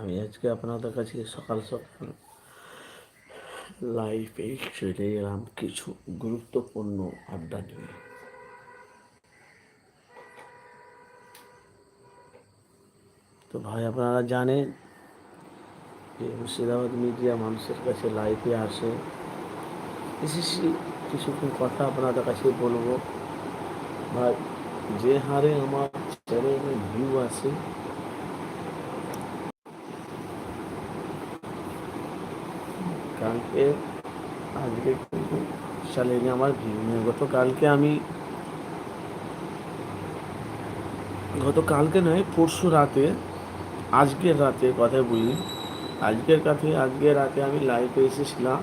আমি আজকে আপনাদের কাছে সকাল সকাল লাইফে চলে এলাম কিছু গুরুত্বপূর্ণ আড্ডা নিয়ে। তো ভাই, আপনারা জানেন যে মুর্শিদাবাদ মিডিয়া মানুষের কাছে লাইফে আসে। এসেছি, কিছুক্ষণ কথা আপনাদের কাছে বলব। ভাই, যে হারে আমার চ্যানেলে ভিউ আসে কালকে, আজকে কিন্তু চ্যানেলে আমার ভিউ নেই। গতকালকে আমি, গতকালকে নয়, পরশু রাতে, আজকের রাতে কথা বলি আজকের কাছে, আজকের রাতে আমি লাইভে এসেছিলাম।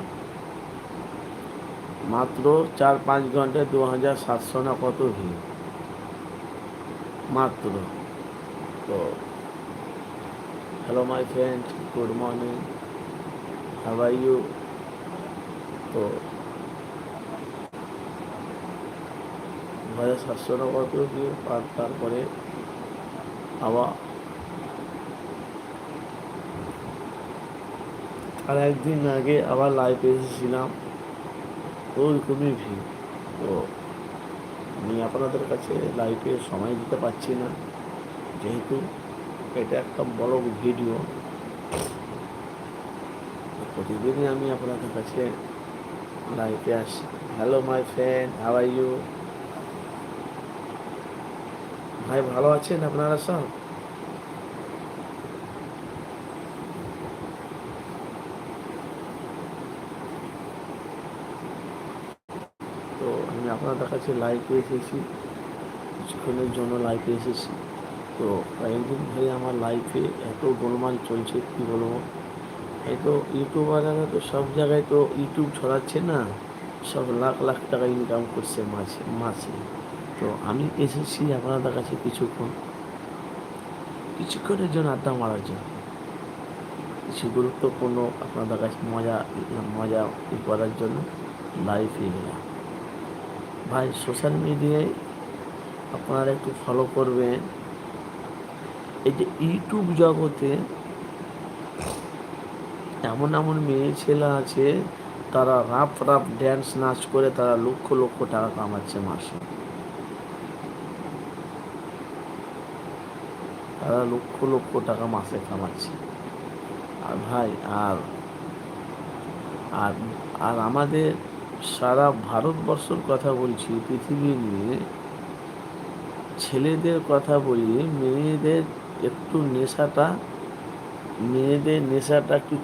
মাত্র চার পাঁচ ঘন্টায় দু হাজার সাতশো না কত ভিড়। মাত্র। তো hello my friend good morning how you তো দু হাজার সাতশো ভিউ আর তারপরে আবার আর একদিন আগে আবার লাইভে এসেছিলাম। ওরকমই ভিড়। তো আমি আপনাদের কাছে লাইভে সময় দিতে পারছি না। যেহেতু এটা একটা বড় ভিডিও প্রতিদিনই আমি আপনাদের কাছে লাইভে আসি। Hello my friend how are you ভাই, ভালো আছেন আপনারা সব? তো আমি আপনাদের কাছে লাইভে এসেছি। কিছুক্ষণের জন্য লাইভে এসেছি। তো কয়েকদিন ধরে আমার লাইফে এত গোলমাল চলছে, কী বলব? এই তো ইউটিউবাররা তো সব জায়গায় তো ইউটিউব ছড়াচ্ছে না। সব লাখ লাখ টাকা ইনকাম করছে মাসে মাসে তো আমি এসেছি আপনাদের কাছে কিছুক্ষণ। কিছুক্ষণের জন্য আড্ডা মারার জন্য। কিছু গুরুত্বপূর্ণ আপনাদের কাছে মজা মজা করার জন্য লাইভে গেলাম ভাই সোশ্যাল মিডিয়ায় আপনারা একটু ফলো করবেন। এই যে ইউটিউব জগতে এমন এমন মেয়ে ছেলে আছে, তারা রাপ রাপ ড্যান্স নাচ করে তারা লক্ষ লক্ষ টাকা কামাচ্ছে মাসে। তারা লক্ষ লক্ষ টাকা মাসে কামাচ্ছে। আর ভাই, আর আর আর আমাদের সারা ভারতবর্ষের কথা বলছি পৃথিবী নিয়ে ছেলেদের কথা বলি, মেয়েদের একটু নেশাটা, মেয়েদের নেশাটা একটু